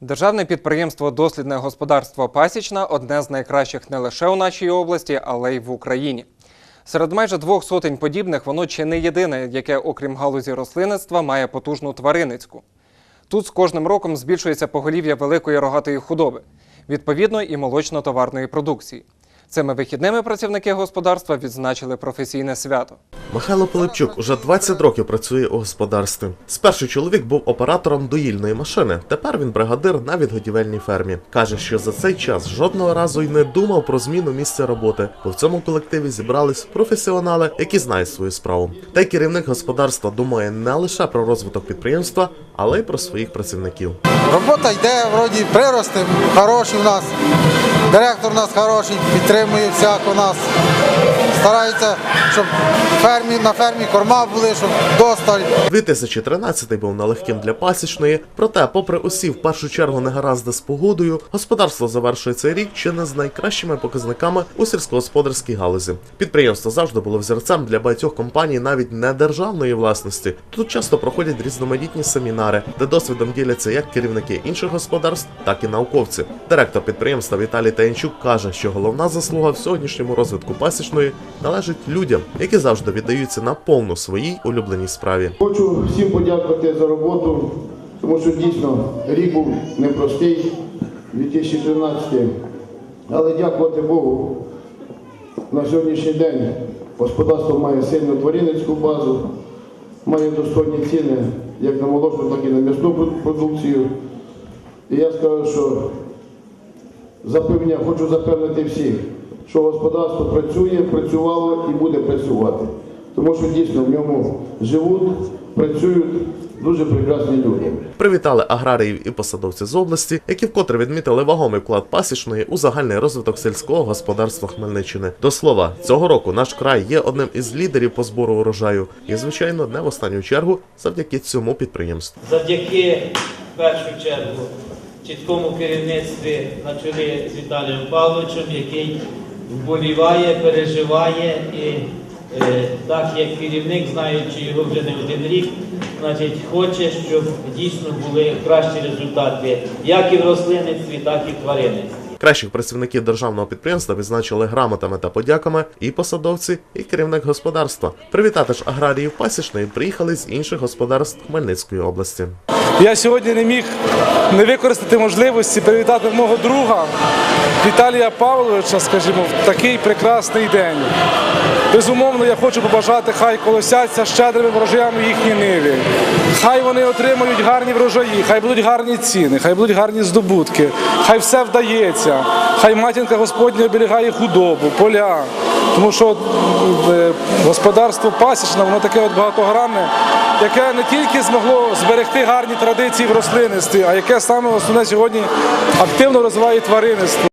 Державне підприємство Дослідне господарство Пасічна одне з найкращих не лише у нашій області, але й в Україні. Серед майже двох сотень подібних воно чи не єдине, яке, окрім галузі рослинництва, має потужну тваринницьку. Тут з кожним роком збільшується поголів'я великої рогатої худоби, відповідно і молочно-товарної продукції. Цими вихідними працівники господарства відзначили професійне свято. Михайло Пилипчук уже 20 років працює у господарстві. Спершу чоловік був оператором доїльної машини. Тепер він бригадир на відгодівельній фермі. каже, що за цей час жодного разу й не думав про зміну місця роботи, бо в цьому колективі зібрались професіонали, які знають свою справу. Та й керівник господарства думає не лише про розвиток підприємства, але й про своїх працівників. Робота йде, вроді прирости хороші у нас. Директор у нас хороший, підтримує всяко нас. Старається, щоб фермі, на фермі корма були, щоб досталь. 2013 був нелегким для пасічної, проте, попри усі в першу чергу негаразди з погодою, господарство завершує цей рік чи не з найкращими показниками у сільськогосподарській галузі. Підприємство завжди було взірцем для багатьох компаній, навіть не державної власності. Тут часто проходять різноманітні семінари, де досвідом діляться як керівники інших господарств, так і науковці. Директор підприємства Віталій Таянчук каже, що головна заслуга в сьогоднішньому розвитку пасічної належить людям, які завжди віддаються на повну своїй улюбленій справі. Хочу всім подякувати за роботу, тому що дійсно рік був непростий, 2013. Але дякувати Богу, на сьогоднішній день господарство має сильну тваринницьку базу, має достойні ціни як на молочну, так і на м'ясну продукцію. І я скажу, що запевня, хочу запевнити всіх, що господарство працює, працювало і буде працювати. Тому що дійсно в ньому живуть, працюють дуже прекрасні люди. Привітали аграріїв і посадовців з області, які вкотре відмітили вагомий вклад пасічної у загальний розвиток сільського господарства Хмельниччини. До слова, цього року наш край є одним із лідерів по збору урожаю, і звичайно, не в останню чергу завдяки цьому підприємству. завдяки в першу чергу чіткому керівництві на чолі з Віталієм Павловичем, який вболіває, переживає і е, так як керівник, знаючи його вже не один рік, значить хоче, щоб дійсно були кращі результати як і в рослинництві, так і в тваринництві. Кращих працівників державного підприємства відзначили грамотами та подяками і посадовці, і керівник господарства. Привітати ж аграріїв пасічної приїхали з інших господарств Хмельницької області. Я сьогодні не міг не використати можливості привітати мого друга Віталія Павловича, скажімо, в такий прекрасний день. Безумовно, я хочу побажати, хай колосяться щедрими врожаями їхні ниві. Хай вони отримають гарні врожаї, хай будуть гарні ціни, хай будуть гарні здобутки, хай все вдається, хай матінка Господня оберігає худобу, поля. Тому що е, господарство пасічне, воно таке от багатогранне, яке не тільки змогло зберегти гарні традиції в рослинництві, а яке саме основне сьогодні активно розвиває тваринництво.